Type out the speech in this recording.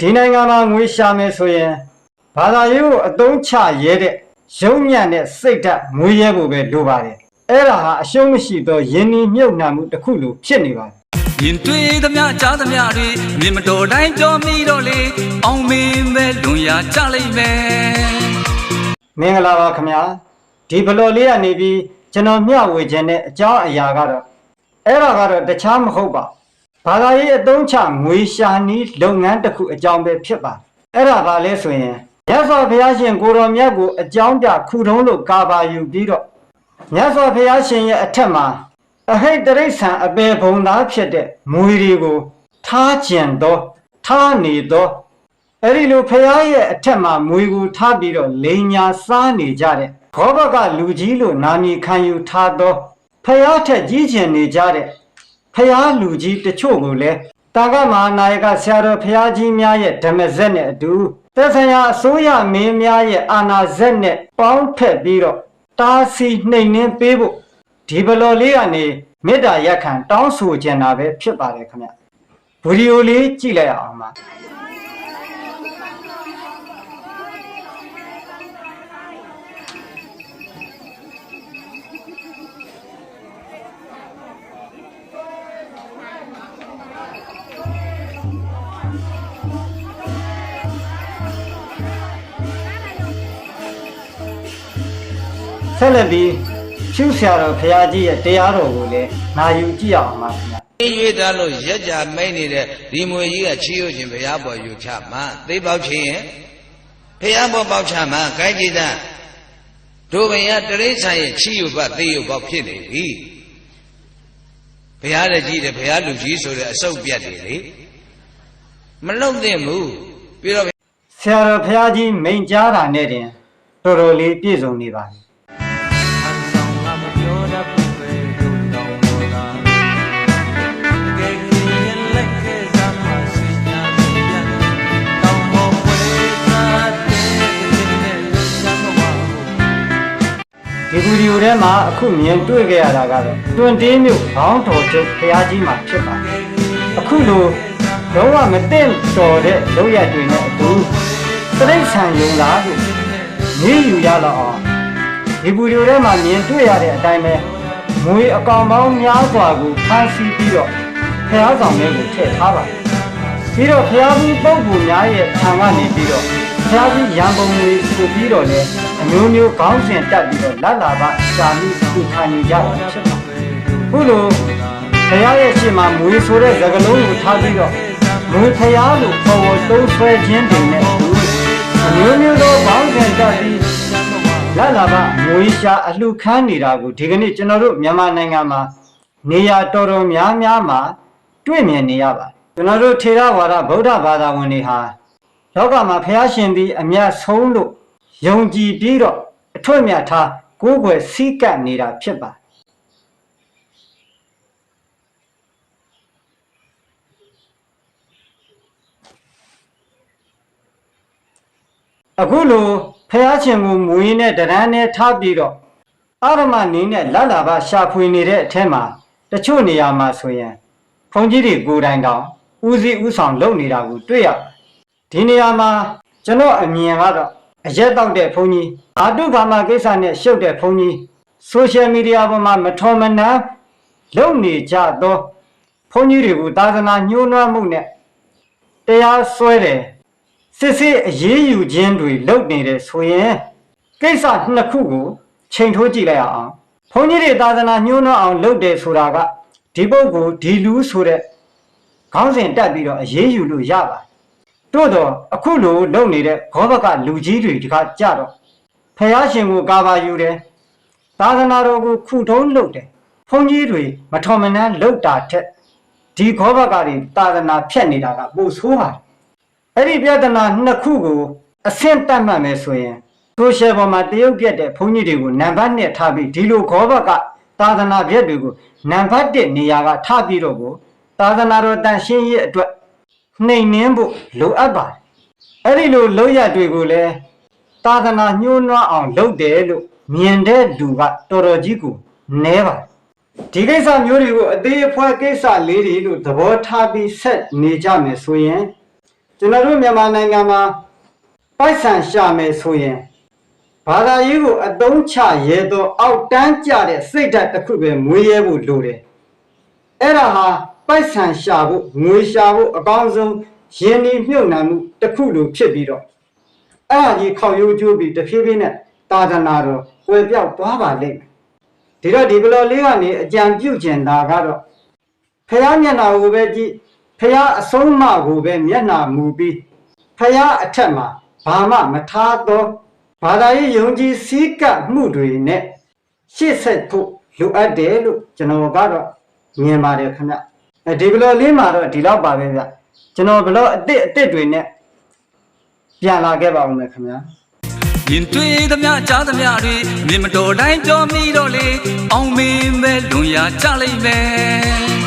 ဒီနိုင်ငံမှာငွေရှာမယ်ဆိုရင်ဘာသာရေးကိုအသုံးချရဲတဲ့ရုံညံ့တဲ့စိတ်ဓာတ်ငွေရဲဖို့ပဲလိုပါတယ်အဲ့ဒါဟာအရှုံးမရှိသောယင်းနှမြုပ်နှံမှုတစ်ခုလိုဖြစ်နေပါတယ်ရင်တွေ့သမျှကြားသမျှတွေမြင်မတော်တိုင်းပြောမိတော့လေအောင်မင်းပဲလွန်ရာကြလိမ့်မယ်မင်္ဂလာပါခင်ဗျာဒီဘလော်လေးကနေပြီးကျွန်တော်မျှဝေခြင်းတဲ့အကြောင်းအရာကတော့အဲ့ဒါကတော့တခြားမဟုတ်ပါ ဘာသာရေးအသုံးချငွေရှာနည်းလုပ်ငန်းတစ်ခုအကြောင်းပဲဖြစ်ပါအဲ့ဒါဘာလဲဆိုရင်မြတ်စွာဘုရားရှင်ကိုတော်မြတ်ကိုအကြောင်းပြခုထုံးလို့ကာပါယူပြီးတော့မြတ်စွာဘုရားရှင်ရဲ့အထက်မှာအဟိတ်တရိษံအပေဘုံသားဖြစ်တဲ့မွေတွေကိုထားကျင်သောထားနေသောအဲ့ဒီလိုဖះရဲ့အထက်မှာမွေကိုထားပြီးတော့လိန်ညာစားနေကြတဲ့ဘောဘကလူကြီးလို့နာမည်ခံယူထားသောဖះထက်ကြီးကျင်နေကြတဲ့ ဖះလူကြီးတချို့ကိုလည်းတာကမဟာနာယကဆရာတော်ဖះကြီးများရဲ့ဓမ္မဇက်နဲ့အတူသက်ဆိုင်ရာအစိုးရမင်းများရဲ့အာဏာဇက်နဲ့ပေါင်းဖက်ပြီးတော့တားဆီနှိမ်နှင်းပေးဖို့ဒီဘလော်လေးကနေမေတ္တာရက်ခံတောင်းဆိုကြတာပဲဖြစ်ပါတယ်ခင်ဗျဗီဒီယိုလေးကြည့်လိုက်အောင်ပါ ဆက်လက်ပြီးဖြူဆရာတော်ဘုရားကြီးရဲ့တရားတော်ကိုလည်းနာယူကြည့်အောင်ပါခင်ဗျာအေးရွေးသားလို့ရက်ကြမိတ်နေတဲ့ဒီမွေကြီးကချီးရွခြင်းဘုရားပေါ်ယူချမှာသိပေါက်ချင်းရင်ဘုရားပေါ်ပေါက်ချမှာခိုင်းကြည့်တာတို့ဘုရားတရိษံရဲ့ချီးယူပတ်သိယူပေါက်ဖြစ်နေပြီဘုရားတကြီးတယ်ဘုရားလူကြီးဆိုတဲ့အစုပ်ပြတ်တယ်လေမလုံသင့်ဘူးပြီးတော့ဆရာတော်ဘုရားကြီးမိန်ကြားတာနဲ့တင်တော်တော်လေးပြည့်စုံနေပါပြီ ဒီဗီဒီယိုထဲမှာအခုမြင်တွေ့ခဲ့ရတာကတော့တွန်တင်းမြို့ဘောင်းတော်ချုပ်ဘုရားကြီးမှာဖြစ်ပါတယ်အခုလိုလုံးဝမသိတော်တဲ့လောက်ရတွေနဲ့အတူသရိษံယုံလားလို့နေယူရတော့အောင်ဒီဗီဒီယိုထဲမှာမြင်တွေ့ရတဲ့အတိုင်းပဲငွေအကောင်ပေါင်းများစွာကိုဖမ်းဆီးပြီးတော့ဖះဆောင်ထဲကိုထည့်ထားပါတယ်ပြီးတော့ဖះဘူးပုဂ္ဂိုလ်များရဲ့ခြံကနေပြီးတော့ ဖះဘူးရံပုံငွေဆိုပြီးတော့လည်းအမျိုးမျိုးခေါင်းစဉ်တက်ပြီးတော့လက်လာပါရှာမိသူခံနေကြတာဖြစ်ပါတယ်ခုလိုဖះရဲ့ရှေ့မှာငွေဆိုတဲ့သကလုံးကိုထားပြီးတော့ငွေဖះလို့ပေါ်ပေါ်သုံးဆွဲခြင်းတွေနဲ့အတူအမျိုးမျိုးသောခေါင်းစဉ်တက်ပြီးလာလာပါငွေရှာအလှခံနေတာကိုဒီကနေ့ကျွန်တော်တို့မြန်မာနိုင်ငံမှာနေရာတော်တော်များများမှာတွေ့မြင်နေရပါတယ်ကျွန်တော်တို့ထေရဝါဒဗုဒ္ဓဘာသာဝင်တွေဟာ လောကမှာဘုရားရှင်သည်အမြတ်ဆုံးလို့ယုံကြည်ပြီးတော့အထွတ်မြတ်ထားကိုးကွယ်စည်းကပ်နေတာဖြစ်ပါတယ်အခုလိုဖះရှင်ကိုမွေးနဲ့တရန်းနဲ့ထားပြီးတော့အာရမနေနဲ့လတ်လာပါရှာဖွေနေတဲ့အထက်မှာတချို့နေရာမှာဆိုရင်ဘုန်းကြီးတွေကိုယ်တိုင်တောင်ဦးစီးဦးဆောင်လုပ်နေတာကိုတွေ့ရတယ် ဒီနေရာမှာကျွန်တော်အမြင်ကတော့အရက်တောက်တဲ့ဘုန်းကြီးအာတုကာမကိစ္စနဲ့ရှုပ်တဲ့ဘုန်းကြီးဆိုရှယ်မီဒီယာပေါ်မှာမထော်မနှမ်းလုပ်နေကြသောဘုန်းကြီးတွေကိုသာသနာညှိုးနွမ်းမှုနဲ့တရားစွဲတယ်စစ်စစ်အရေးယူခြင်းတွေလုပ်နေတယ်ဆိုရင်ကိစ္စနှစ်ခုကိုချိန်ထိုးကြည့်လိုက်အောင်ဘုန်းကြီးတွေသာသနာညှိုးနှောအောင်လုပ်တယ်ဆိုတာကဒီပုဂ္ဂိုလ်ဒီလူဆိုတဲ့ခေါင်းစဉ်တက်ပြီးတော့အရေးယူလို့ရပါတယ် တို့တော့အခုလိုလုပ်နေတဲ့ဂောဘကလူကြီးတွေဒီကကြတော့ဖះရှင်ကိုကာပါယူတယ်သာသနာတော်ကိုခုထုံးလုပ်တယ်ဘုန်းကြီးတွေမထော်မနှမ်းလုပ်တာထက်ဒီဂောဘကတွေသာသနာဖြတ်နေတာကပိုဆိုးပါတယ်အဲ့ဒီပြဿနာနှစ်ခုကိုအဆင့်တက်မှတ်မယ်ဆိုရင်ဆိုရှယ်ပေါ်မှာတရုတ်ပြက်တဲ့ဘုန်းကြီးတွေကိုနံပါတ်1ထားပြီးဒီလိုခေါ်ဘက်ကသာသနာပြက်တွေကိုနံပါတ်1နေရာကထားပြီးတော့ကိုသာသနာတော်တန်ရှင်းရေးအတွက် နှိမ်နှင်းဖို့လိုအပ်ပါတယ်အဲ့ဒီလိုလောက်ရတွေကိုလည်းသာသနာညှိုးနွမ်းအောင်လုပ်တယ်လို့မြင်တဲ့လူကတော်တော်ကြီးကိုနဲပါတယ်ဒီကိစ္စမျိုးတွေကိုအသေးအဖွဲကိစ္စလေးတွေလို့သဘောထားပြီးဆက်နေကြမယ်ဆိုရင်ကျွန်တော်တို့မြန်မာနိုင်ငံမှာပိုက်ဆံရှာမယ်ဆိုရင်ဘာသာရေးကိုအသုံးချရဲသောအောက်တန်းကျတဲ့စိတ်ဓာတ်တစ်ခုပဲမွေးရဲဖို့လိုတယ်အဲ့ဒါဟာ ပိုက်ဆံရှာဖို့ငွေရှာဖို့အကောင်းဆုံးယင်းဒီမြုပ်နှံမှုတစ်ခုလိုဖြစ်ပြီးတော့အဲ့ဒါကြီးခေါရိုးကျိုးပြီးတဖြည်းဖြည်းနဲ့တာဒနာတော့ကွယ်ပြောက်သွားပါလိမ့်မယ်ဒီတော့ဒီဘလော်လေးကနေအကြံပြုကျင်တာကတော့ဖះမျက်နာကိုပဲကြည့်ဖះအဆုံးအမကိုပဲမျက်နာမူပြီးဖះအထက်မှာဘာမှမထားသောဘာသာရေးယုံကြည်စည်းကပ်မှုတွေနဲ့ရှေ့ဆက်ဖို့လိုအပ်တယ်လို့ကျွန်တော်ကတော့မြင်ပါတယ်ခင်ဗျအဲ ဒီဘလော်လေးမှာတော့ဒီလောက်ပါပဲဗျကျွန်တော်ဘလော်အစ်စ်အစ်စ်တွေနဲ့ပြန်လာခဲ့ပါဦးမယ်ခင်ဗျာရင်တွေ့သမျှကြားသမျှတွေမြင်မတော်တိုင်းပြောမိတော့လေအောင်မင်းပဲလွန်ရာကြလိမ့်မယ်